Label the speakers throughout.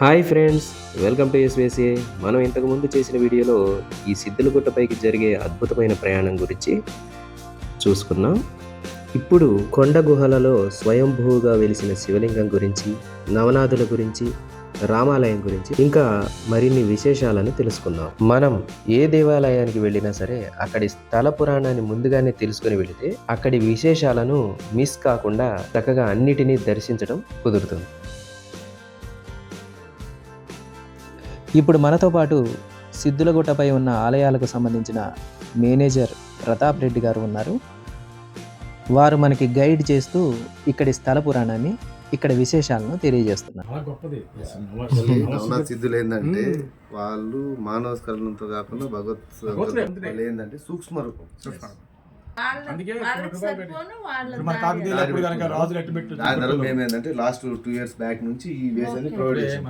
Speaker 1: Hi friends welcome to ఎస్వేసిఏ మనం ఇంతకుముందు చేసిన వీడియోలో ఈ సిద్ధులగుట్టపైకి జరిగే అద్భుతమైన ప్రయాణం గురించి చూసుకున్నాం ఇప్పుడు కొండ గుహలలో స్వయంభూగా వెలిసిన శివలింగం గురించి నవనాథుల గురించి రామాలయం గురించి ఇంకా మరిన్ని విశేషాలను తెలుసుకుందాం. మనం ఏ దేవాలయానికి వెళ్ళినా సరే అక్కడి స్థల పురాణాన్ని ముందుగానే తెలుసుకుని వెళితే అక్కడి విశేషాలను మిస్ కాకుండా చక్కగా అన్నిటినీ దర్శించడం కుదురుతుంది.
Speaker 2: ఇప్పుడు మనతో పాటు సిద్ధులగుట్టపై ఉన్న ఆలయాలకు సంబంధించిన మేనేజర్ ప్రతాప్ రెడ్డి గారు ఉన్నారు. వారు మనకి గైడ్ చేస్తూ ఇక్కడి స్థల పురాణాన్ని ఇక్కడ విశేషాలను తెలియజేస్తున్నారు.
Speaker 3: చాలా గొప్పది.
Speaker 4: నవనాథ సిద్ధులు ఏంటంటే వాళ్ళు మానవ స్కరణంతో కాకుండా భగవత్ ఏంటంటే సూక్ష్మ రూపం. లాస్ట్ టూ ఇయర్స్ బ్యాక్ నుంచి ఈ వేస్ అని ప్రొవైడ్ చేసాం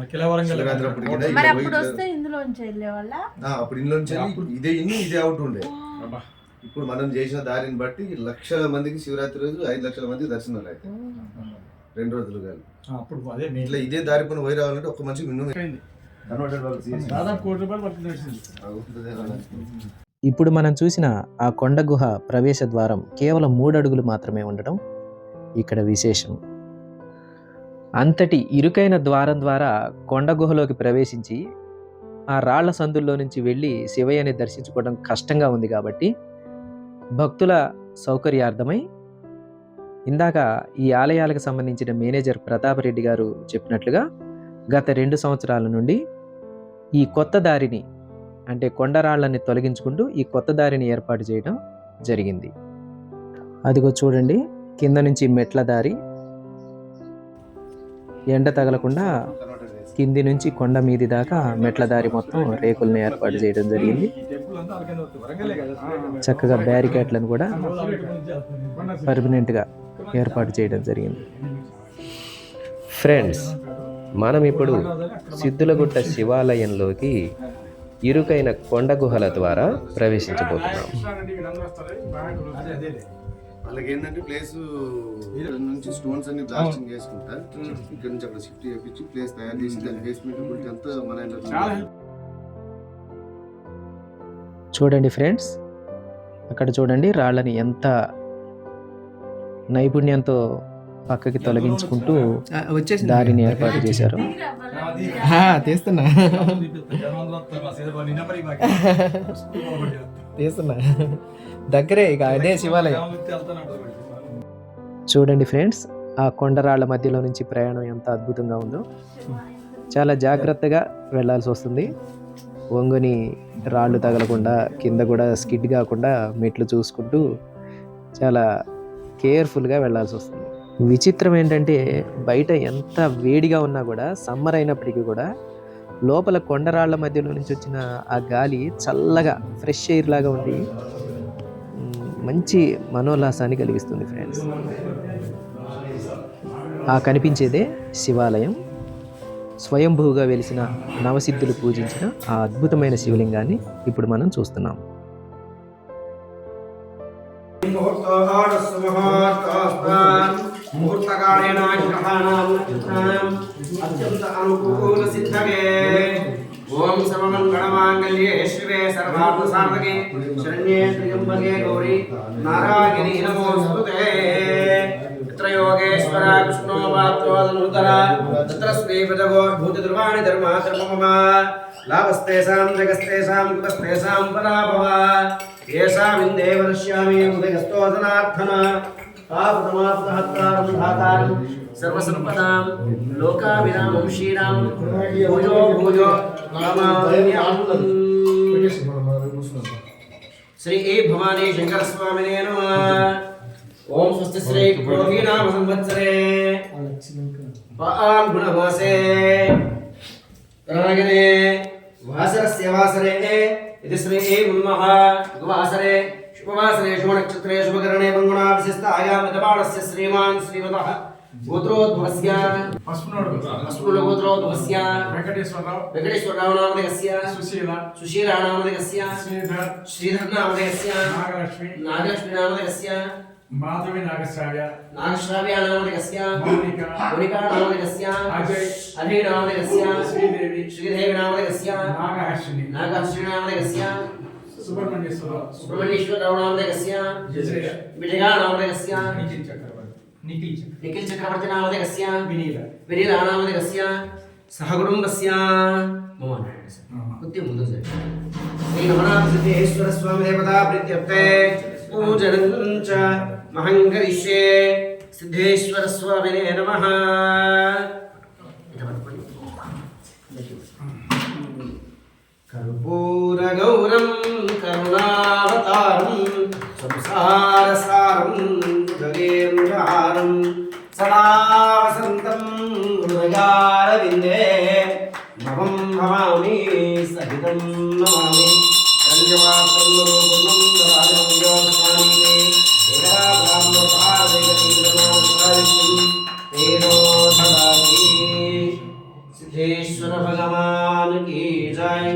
Speaker 4: అప్పుడు
Speaker 5: ఇందులోంచి
Speaker 4: ఇదే ఇన్ని ఇదే అవుట్ ఉండే.
Speaker 3: అబ్బా.
Speaker 4: ఇప్పుడు మనం చేసిన దారిని బట్టి లక్షల మందికి శివరాత్రి రోజు ఐదు లక్షల మందికి దర్శనాలు అయితే. రెండు రోజులు కానీ
Speaker 3: అప్పుడు అదే
Speaker 4: ఇట్లా ఇదే దారి పైన పోయి రావాలంటే ఒక్క మనిషి మినిమం. కన్వర్టెడ్
Speaker 3: దాదాపు కోటి రూపాయలు పట్టుకుని
Speaker 2: ఇప్పుడు మనం చూసిన ఆ కొండ గుహ ప్రవేశ ద్వారం కేవలం మూడు అడుగులు మాత్రమే ఉండడం ఇక్కడ విశేషం. అంతటి ఇరుకైన ద్వారం ద్వారా కొండ గుహలోకి ప్రవేశించి ఆ రాళ్ళ సందుల్లో నుంచి వెళ్ళి శివయ్యని దర్శించుకోవడం కష్టంగా ఉంది కాబట్టి భక్తుల సౌకర్యార్థమై ఇందాక ఈ ఆలయాలకు సంబంధించిన మేనేజర్ ప్రతాప్ రెడ్డి గారు చెప్పినట్లుగా గత రెండు సంవత్సరాల నుండి ఈ కొత్త దారిని అంటే కొండరాళ్ళని తొలగించుకుంటూ ఈ కొత్త దారిని ఏర్పాటు చేయడం జరిగింది. అదిగో చూడండి కింద నుంచి మెట్ల దారి. ఎండ తగలకుండా కింది నుంచి కొండ మీది దాకా మెట్ల దారి మొత్తం రేకులను ఏర్పాటు చేయడం జరిగింది. చక్కగా బ్యారికేట్లను కూడా పర్మనెంట్గా ఏర్పాటు చేయడం జరిగింది.
Speaker 1: ఫ్రెండ్స్ మనం ఇప్పుడు సిద్ధులగుట్ట శివాలయంలోకి ఇరుకైన కొండ గుహల ద్వారా ప్రవేశించబోతున్నాం
Speaker 4: వాళ్ళకి ఏంటంటే ప్లేస్ నుంచి స్టోన్స్ అన్ని బ్లాస్టింగ్ చేసుకుంటా ఇక్కడ నుంచి అక్కడ షిఫ్ట్ చేయించి ప్లేస్ తయారు చేసి దాని బేస్మెంట్ గురించి అంతా మన.
Speaker 2: చూడండి ఫ్రెండ్స్ అక్కడ చూడండి రాళ్ళని ఎంత నైపుణ్యంతో పక్కకి తొలగించుకుంటూ దారిని ఏర్పాటు చేశారు. తీస్తున్నా. తీస్తున్నా. దగ్గరే ఇక అదే శివాలయం. చూడండి ఫ్రెండ్స్ ఆ కొండరాళ్ళ మధ్యలో నుంచి ప్రయాణం ఎంత అద్భుతంగా ఉందో. చాలా జాగ్రత్తగా వెళ్ళాల్సి వస్తుంది. వంగుని రాళ్ళు తగలకుండా కింద కూడా స్కిడ్ కాకుండా మెట్లు చూసుకుంటూ చాలా కేర్ఫుల్గా వెళ్ళాల్సి వస్తుంది. విచిత్రం ఏంటంటే బయట ఎంత వేడిగా ఉన్నా కూడా సమ్మర్ అయినప్పటికీ కూడా లోపల కొండరాళ్ళ మధ్యలో నుంచి వచ్చిన ఆ గాలి చల్లగా ఫ్రెష్ ఎయిర్ లాగా ఉండి మంచి మనోల్లాసాన్ని కలిగిస్తుంది ఫ్రెండ్స్. ఆ కనిపించేదే శివాలయం. స్వయంభూగా వెలిసిన నవసిద్ధులు పూజించిన ఆ అద్భుతమైన శివలింగాన్ని ఇప్పుడు మనం చూస్తున్నాం.
Speaker 6: అత్యంత అనుకూల సిద్ధగే ఓం సర్వమంగళమాంగళ్యే శివే సర్వార్థ శరణ్యే త్ర్యంబకే గౌరీ నారాయణి నమోస్తుతే తత్ర యోగేశ్వర కృష్ణో వాత్యోదనుతర తత్ర శ్రీపదగో భూతి ధర్మా ధర్మమమ లాభస్తేషాం జగస్తేషాం కుతస్తేషాం పరాభవ ఉదయస్తోదనార్థన तापतमापहत्तारं धातारं सर्वसम्पदां लोकाभिरामं श्रीरामं भुजो भुजो श्री ए भवानी शंकर स्वामी ने नमः। ओम स्वस्त श्री कोटि नाम संवत्सरे। बाल गुणवासे। तरणगने वासरस्य वासरे इति श्री ए गुणमः वासरे శుభనక్షత్రే శుభకరణే మంగుణా విశిష్టాయాం యజమానస్య శ్రీమాన్ శ్రీమతః గోత్రోద్భవస్య అస్ముల గోత్రోద్భవస్య
Speaker 3: వెంకటేశ్వరరావు
Speaker 6: వెంకటేశ్వరరావు. నామధేయస్య
Speaker 3: సుశీల
Speaker 6: సుశీలా నామధేయస్య
Speaker 3: శ్రీధర్
Speaker 6: శ్రీధర్ నామధేయస్య
Speaker 3: నాగలక్ష్మి
Speaker 6: నాగలక్ష్మి నామధేయస్య
Speaker 3: మాధవి నాగశ్రావ్య
Speaker 6: నాగశ్రావ్య నామదికస్య
Speaker 3: మౌనిక
Speaker 6: మౌనికా నామదికస్య
Speaker 3: అజయ్
Speaker 6: అజయ్ నామదికస్య
Speaker 3: శ్రీదేవి
Speaker 6: శ్రీదేవి నామదికస్య
Speaker 3: నాగహర్షిణి
Speaker 6: నాగశ్రీ నామదికస్య
Speaker 3: సుబ్రహ్మణ్యేశ్వర
Speaker 6: సుబ్రహ్మణ్యేశ్వరరావు నామదికస్య
Speaker 3: విజయ
Speaker 6: విజయా నామదికస్య
Speaker 3: నిఖిల్ చక్రవర్తి నిఖిల్ చక్రవర్తి.
Speaker 6: నిఖిల్ చక్రవర్తి నామదికస్య
Speaker 3: వినీల.
Speaker 6: వినీల నామదికస్య సహకుటుంబస్య మమ అన్నాడు సార్.
Speaker 3: మమ.
Speaker 6: కొద్దిగా ముందు సార్ శ్రీ నవనాథ సిద్ధేశ్వర స్వామి దేవతా ప్రీత్యర్థే పూజనం చ మహం కరిష్యే సిద్ధేశ్వర స్వామినే నమః కర్పూరగౌరం కరుణావతారం సంసారసారం జగేంద్రహారం సదా వసంతం హృదయారవిందే భవం భవామి సహితం నమామి రంజవాసం రూపం రాజవంజోస్వామి ఏకదా బ్రాహ్మణ सिद्धेश्वर भगवान की जय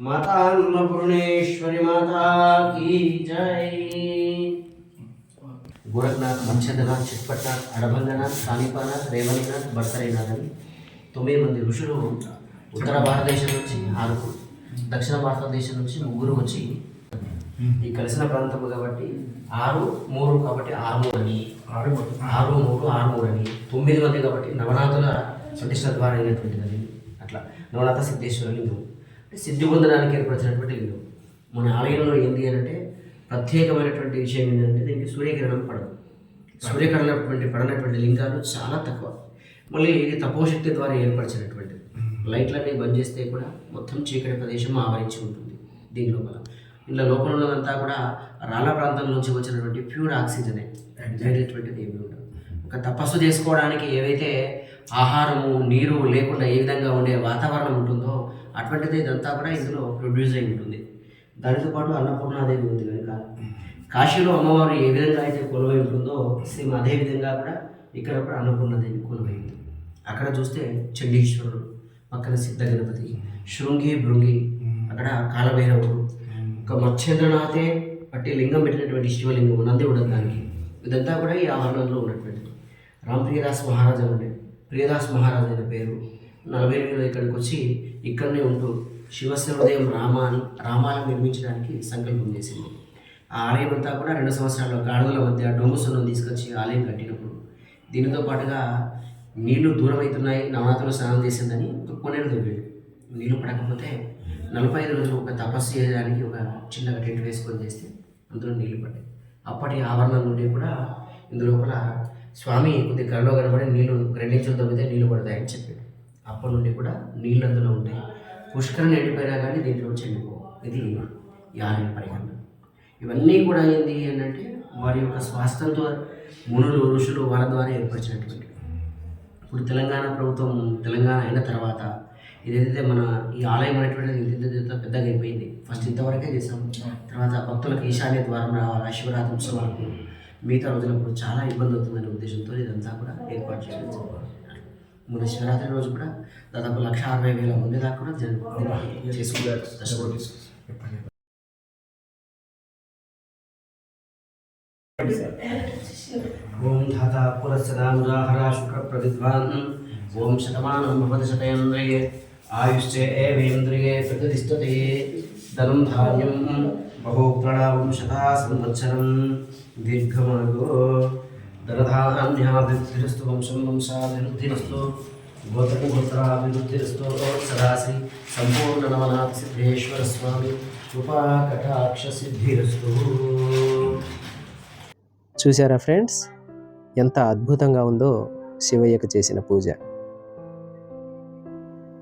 Speaker 6: माता अन्नपूर्णेश्वरी माता की जय గోరఖనాథ్ మత్స్యధనాథ్ చిట్పట్నాథ్ అడభంగనాథ్ కాణిపానాథ్ రేవణినాథ్ భర్తరైనాథ్ అని తొమ్మిది మంది ఋషులు ఉత్తర భారతదేశం నుంచి ఆరుగురు దక్షిణ భారతదేశం నుంచి ముగ్గురు వచ్చి ఈ కలిసిన ప్రాంతం కాబట్టి ఆరు మూడు కాబట్టి ఆరు అని
Speaker 3: ఆరు
Speaker 6: ఆరు మూడు ఆరు మూడు అని తొమ్మిది మంది కాబట్టి నవనాథుల ప్రతిష్ట ద్వారా అయినటువంటిది అది అట్లా నవనాథ సిద్ధేశ్వర లింగం అంటే సిద్ధి పొందడానికి ఏర్పరిచినటువంటి లింగం మన ఆలయంలో ఏంటి అని అంటే ప్రత్యేకమైనటువంటి విషయం ఏంటంటే దీనికి సూర్యకిరణం పడదు. సూర్యకిరణం పడినటువంటి లింగాలు చాలా తక్కువ. మళ్ళీ ఇది తపోశక్తి ద్వారా ఏర్పరిచినటువంటిది లైట్లన్నీ బంద్ చేస్తే కూడా మొత్తం చీకటి ప్రదేశం ఆవరించి ఉంటుంది దీని లోపల. ఇలా లోపల ఉన్నదంతా కూడా రాళ్ళ ప్రాంతం నుంచి వచ్చినటువంటి ప్యూర్ ఆక్సిజనే. వేరేటువంటిది ఏమి ఉండదు ఒక తపస్సు చేసుకోవడానికి ఏవైతే ఆహారము నీరు లేకుండా ఏ విధంగా ఉండే వాతావరణం ఉంటుందో అటువంటిది ఇదంతా కూడా ఇందులో ప్రొడ్యూస్ అయి ఉంటుంది. దానితో పాటు అన్నపూర్ణాదేవి ఉంది కనుక. కాశీలో అమ్మవారు ఏ విధంగా అయితే కొలువై ఉంటుందో సేమ్ అదే విధంగా కూడా ఇక్కడ కూడా అన్నపూర్ణాదేవి కొలువై ఉంది. అక్కడ చూస్తే చండీశ్వరుడు పక్కన సిద్ధ గణపతి శృంగి భృంగి అక్కడ కాలభైరవుడు ఒక మత్స్యేంద్రనాథే పట్టి లింగం పెట్టినటువంటి శివలింగం నంది ఉండదు దానికి. ఇదంతా కూడా ఈ ఆవరణంలో ఉన్నటువంటిది. రాంప్రియదాస్ మహారాజా ఉండే ప్రియదాస్ మహారాజు అనే పేరు. నలభై ఎనిమిదిలో ఇక్కడికి వచ్చి ఇక్కడనే ఉంటూ శివస్య రామాను రామ నిర్మించడానికి సంకల్పం చేసింది. ఆ ఆలయం అంతా కూడా రెండు సంవత్సరాల గాడుల మధ్య డొంగు సున్నం తీసుకొచ్చి ఆలయం కట్టినప్పుడు దీనితో పాటుగా నీళ్ళు దూరం అవుతున్నాయి నవరాత్రులు స్నానం చేసిందని ఒక కొనేరు తవ్వాడు నీళ్ళు పడకపోతే నలభై ఐదు రోజులు ఒక తపస్సు చేయడానికి ఒక చిన్నగా టెంట్ వేసుకొని చేస్తే అందులో నీళ్ళు పడ్డాయి. అప్పటి ఆవరణం నుండి కూడా ఇందులోపల స్వామి కొద్ది కరలో కనబడి నీళ్ళు రెండించులు తొమ్మిదే నీళ్ళు పడతాయని చెప్పాడు అప్పటి నుండి కూడా నీళ్ళు అందులో ఉంటాయి. పుష్కరం ఎండిపోయినా కానీ దీంట్లో చెండిపో ఇది ఈ ఆలయ పరిగణన. ఇవన్నీ కూడా ఏంది ఏంటంటే వారి యొక్క స్వాస్థ్యంతో మునులు ఋషులు వారి ద్వారా ఏర్పరిచినటువంటి. ఇప్పుడు తెలంగాణ ప్రభుత్వం తెలంగాణ అయిన తర్వాత ఇదైతే మన ఈ ఆలయం అనేటువంటిది ఇంత పెద్దగా అయిపోయింది. ఫస్ట్ ఇంతవరకే చేసాం తర్వాత భక్తులకు ఈశాన్య ద్వారం రావాలా శివరాత్రి ఉత్సవాలకు. మిగతా రోజులప్పుడు చాలా ఇబ్బంది అవుతుందనే ఉద్దేశంతో ఇదంతా కూడా ఏర్పాటు చేయడం మన శివరాత్రి రోజు కూడా దాదాపు లక్ష అరవై వేల మంది దాకా కూడా చేసుకుంటారు. దర్శనం. ఓం ధాత పురస్సదాముదాహరా శుక్రప్రవిద్వాన్ ఓం శతమానం భవతి శతేంద్రియే ఆయుష్చే ఏవేంద్రియే ప్రతిష్టతే. ధనం ధాన్యం. శతా సంవత్సరం. దీర్ఘమాగో దరధాన్యాభివృద్ధిరస్తు వంశం వంశాభివృద్ధిరస్తు గోత్ర గోత్రాభివృద్ధిరస్తు సదాశ్రీ సంపూర్ణ నవనాథ సిద్ధేశ్వర స్వామి కృపాకటాక్ష సిద్ధిరస్తు
Speaker 2: చూసారా ఫ్రెండ్స్? ఎంత అద్భుతంగా ఉందో శివయ్యకు చేసిన పూజ.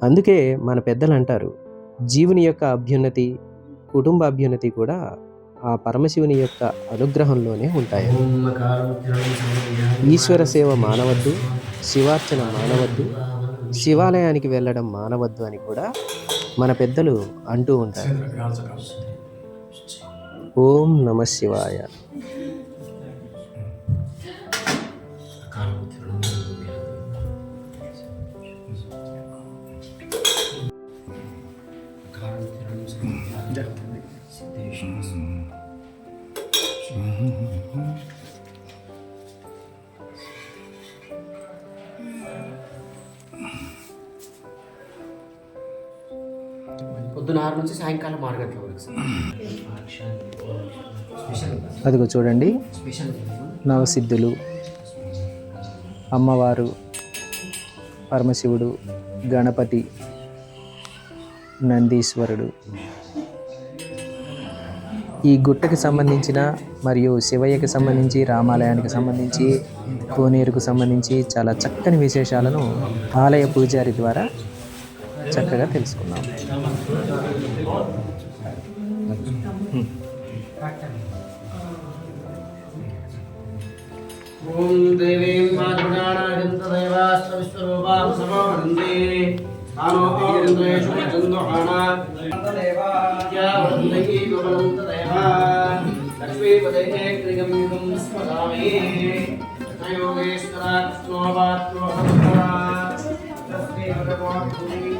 Speaker 2: అందుకే మన పెద్దలు అంటారు జీవుని యొక్క అభ్యున్నతి కుటుంబ అభ్యున్నతి కూడా ఆ పరమశివుని యొక్క అనుగ్రహంలోనే ఉంటాయి. ఈశ్వర సేవ మానవద్దు శివార్చన మానవద్దు శివాలయానికి వెళ్ళడం మానవద్దు అని కూడా మన పెద్దలు అంటూ ఉంటారు. ఓం నమ శివాయ.
Speaker 6: పొద్దున ఆరు నుంచి సాయంకాలం
Speaker 2: అదిగో చూడండి. నవసిద్ధులు అమ్మవారు పరమశివుడు గణపతి నందీశ్వరుడు. ఈ గుట్టకి సంబంధించిన మరియు శివయ్యకి సంబంధించి రామాలయానికి సంబంధించి కోనేరుకు సంబంధించి చాలా చక్కని విశేషాలను ఆలయ పూజారి ద్వారా చక్కగా తెలుసుకున్నాం.
Speaker 6: ఓం దేవీం మాతృగాణాజంతదేవాస్త విశ్వరూపాం సమవదంతే స్థానో ఆనందేషు చంద్రహానా దేవాజ్యా వదంతీ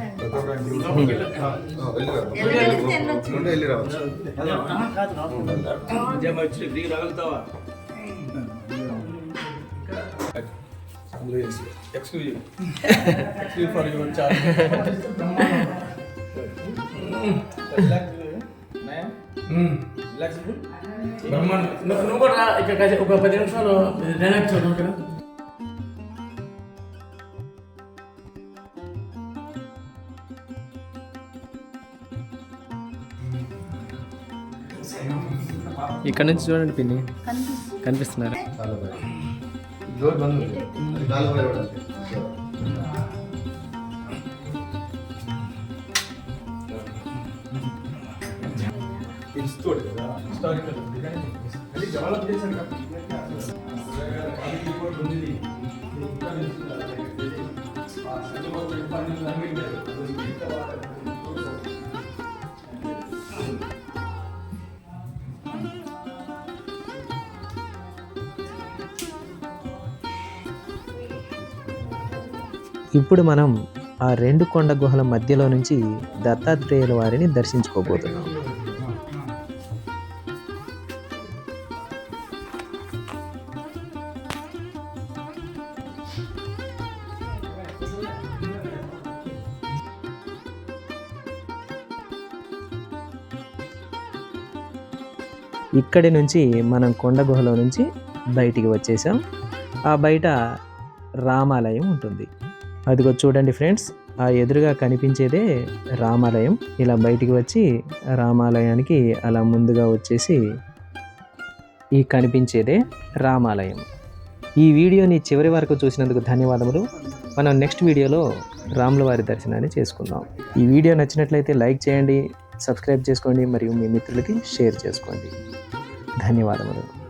Speaker 6: గోపనంతదేవా లక్ష్మీపదే క్రిగమ్యుగం స్మరామి యోగేశ్వర కృష్ణోపాత్రో లక్ష్మీ భగవాన్
Speaker 4: ఉంటే వెళ్ళి రావచ్చు
Speaker 3: exclusive exclusive for your charge బ్రహ్మాండ
Speaker 6: నువ్వు నువ్వు కూడా రా, ఇక్కడ కాసేపు ఒక పది నిమిషాలు రిలాక్స్ అవుతాం కదా
Speaker 2: ఇక్కడ నుంచి చూడండి పిన్ని కనిపిస్తున్నారు
Speaker 4: డోర్
Speaker 2: ఇప్పుడు మనం ఆ రెండు కొండ గుహల మధ్యలో నుంచి దత్తాత్రేయుల వారిని దర్శించుకోబోతున్నాం. ఇక్కడి నుంచి మనం కొండ గుహలో నుంచి బయటికి వచ్చేసాం. ఆ బయట రామాలయం ఉంటుంది. అదిగో చూడండి ఫ్రెండ్స్ ఆ ఎదురుగా కనిపించేదే రామాలయం. ఇలా బయటికి వచ్చి రామాలయానికి అలా ముందుగా వచ్చేసి ఈ కనిపించేదే రామాలయం. ఈ వీడియోని చివరి వరకు చూసినందుకు ధన్యవాదములు. మనం నెక్స్ట్ వీడియోలో రాముల వారి దర్శనాన్ని చేసుకుందాం. ఈ వీడియో నచ్చినట్లయితే లైక్ చేయండి సబ్స్క్రైబ్ చేసుకోండి మరియు మీ మిత్రులకి షేర్ చేసుకోండి. ధన్యవాదములు.